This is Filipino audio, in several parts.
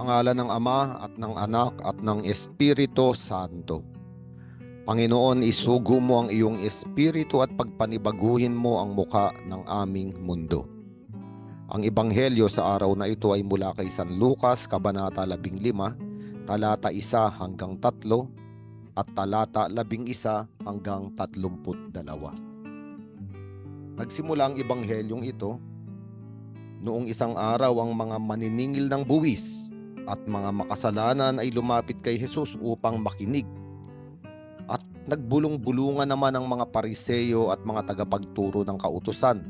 Sa ngala ng Ama at ng Anak at ng Espiritu Santo. Panginoon, isugo mo ang iyong espiritu at pagpanibaguhin mo ang muka ng aming mundo. Ang ebanghelyo sa araw na ito ay mula kay San Lucas, Kabanata 15, talata 1 hanggang 3 at talata 11 hanggang 32. Nagsimula ang ebanghelyong ito noong isang araw ang mga maniningil ng buwis at mga makasalanan ay lumapit kay Jesus upang makinig. At nagbulong-bulungan naman ang mga pariseyo at mga tagapagturo ng kautusan.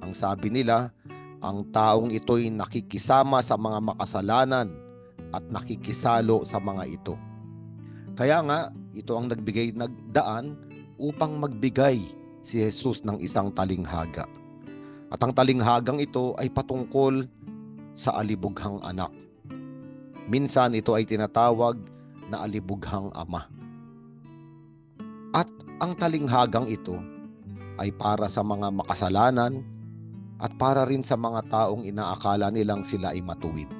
Ang sabi nila, ang taong ito'y nakikisama sa mga makasalanan at nakikisalo sa mga ito. Kaya nga, ito ang nagbigay nagdaan upang magbigay si Jesus ng isang talinghaga. At ang talinghagang ito ay patungkol sa alibughang anak. Minsan ito ay tinatawag na alibughang ama. At ang talinghagang ito ay para sa mga makasalanan at para rin sa mga taong inaakala nilang sila ay matuwid.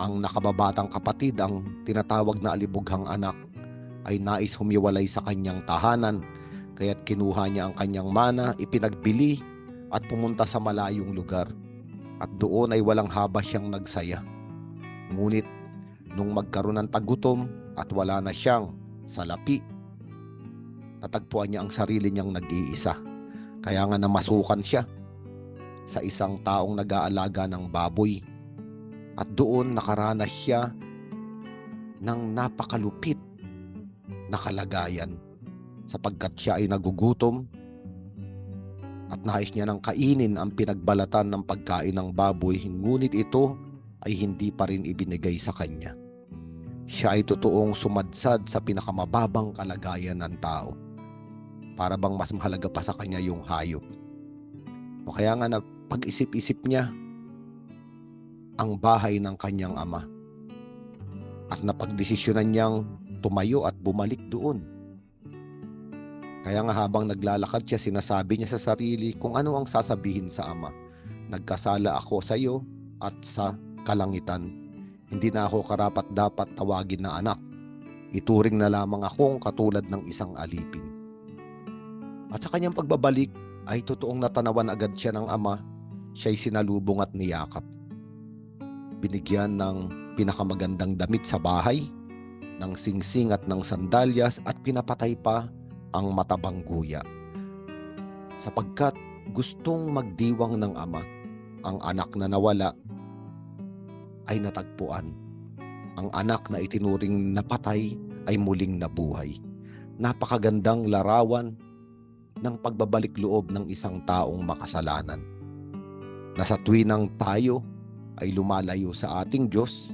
Ang nakababatang kapatid ang tinatawag na alibughang anak ay nais humiwalay sa kanyang tahanan kaya't kinuha niya ang kanyang mana, ipinagbili at pumunta sa malayong lugar. At doon ay walang haba siyang nagsaya. Ngunit nung magkaroon ng tagutom at wala na siyang salapi, natagpuan niya ang sarili niyang nag-iisa. Kaya nga namasukan siya sa isang taong nag-aalaga ng baboy. At doon nakaranas siya ng napakalupit na kalagayan sapagkat siya ay nagugutom at nais niya ng kainin ang pinagbalatan ng pagkain ng baboy ngunit ito ay hindi pa rin ibinigay sa kanya. Siya ay totoong sumadsad sa pinakamababang kalagayan ng tao. Para bang mas mahalaga pa sa kanya yung hayop. O kaya nga na pag-isip-isip niya ang bahay ng kanyang ama. At napagdesisyonan niyang tumayo at bumalik doon. Kaya nga habang naglalakad siya, sinasabi niya sa sarili kung ano ang sasabihin sa ama. Nagkasala ako sa iyo at sa kalangitan. Hindi na ako karapat dapat tawagin na anak. Ituring na lamang akong katulad ng isang alipin. At sa kanyang pagbabalik ay totoong natanawan agad siya ng ama. Siya'y sinalubong at niyakap. Binigyan ng pinakamagandang damit sa bahay, ng singsing at ng sandalyas at pinapatay pa ang matabang guya. Sapagkat gustong magdiwang ng ama, ang anak na nawala ay natagpuan. Ang anak na itinuring napatay ay muling nabuhay. Napakagandang larawan ng pagbabalik loob ng isang taong makasalanan. Na sa tuwinang tayo ay lumalayo sa ating Diyos,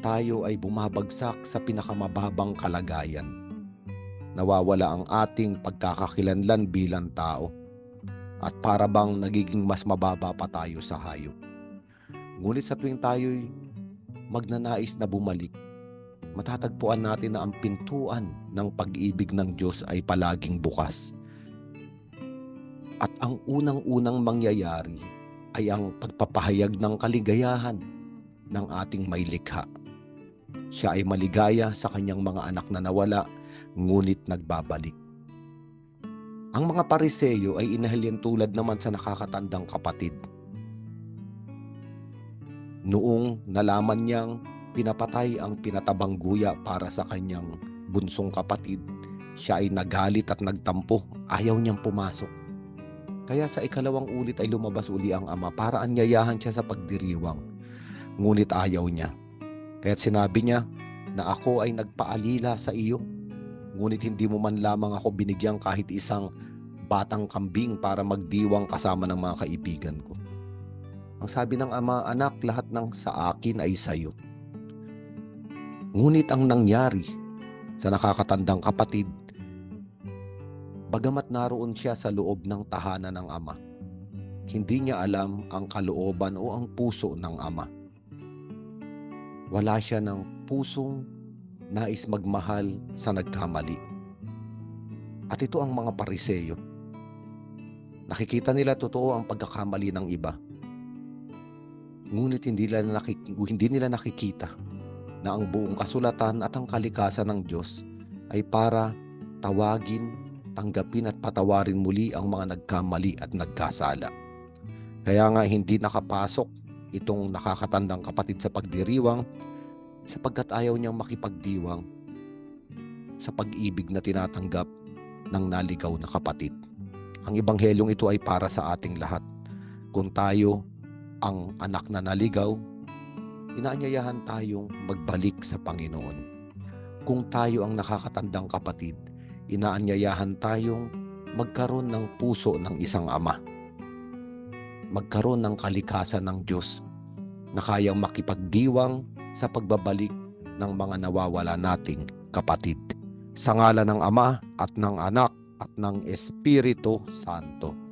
tayo ay bumabagsak sa pinakamababang kalagayan. Nawawala ang ating pagkakakilanlan bilang tao at para bang nagiging mas mababa pa tayo sa hayop. Ngunit sa tuwing tayo'y magnanais na bumalik, matatagpuan natin na ang pintuan ng pag-ibig ng Diyos ay palaging bukas. At ang unang-unang mangyayari ay ang pagpapahayag ng kaligayahan ng ating may likha. Siya ay maligaya sa kanyang mga anak na nawala, ngunit nagbabalik. Ang mga pariseyo ay inahalyan tulad naman sa nakakatandang kapatid. Noong nalaman niyang pinapatay ang pinatabang guya para sa kanyang bunsong kapatid, siya ay nagalit at nagtampo. Ayaw niyang pumasok. Kaya sa ikalawang ulit ay lumabas uli ang ama para anyayahan siya sa pagdiriwang. Ngunit ayaw niya. Kaya't sinabi niya na ako ay nagpaalila sa iyo. Ngunit hindi mo man lamang ako binigyan kahit isang batang kambing para magdiwang kasama ng mga kaibigan ko. Ang sabi ng ama, anak, lahat ng sa akin ay sa iyo. Ngunit ang nangyari sa nakakatandang kapatid, bagamat naroon siya sa loob ng tahanan ng ama, hindi niya alam ang kalooban o ang puso ng ama. Wala siya ng pusong nais magmahal sa nagkamali. At ito ang mga pariseyo. Nakikita nila totoo ang pagkakamali ng iba. Ngunit hindi nila, nakik- hindi nila nakikita na ang buong kasulatan at ang kalikasan ng Diyos ay para tawagin, tanggapin at patawarin muli ang mga nagkamali at nagkasala. Kaya nga hindi nakapasok itong nakakatandang kapatid sa pagdiriwang sapagkat ayaw niyang makipagdiwang sa pag-ibig na tinatanggap ng naligaw na kapatid. Ang ibanghelyong ito ay para sa ating lahat. Kung tayo ang anak na naligaw, inaanyayahan tayong magbalik sa Panginoon. Kung tayo ang nakakatandang kapatid, inaanyayahan tayong magkaroon ng puso ng isang ama. Magkaroon ng kalikasan ng Diyos na kayang makipagdiwang sa pagbabalik ng mga nawawala nating kapatid. Sa ngala ng Ama at ng Anak at ng Espiritu Santo.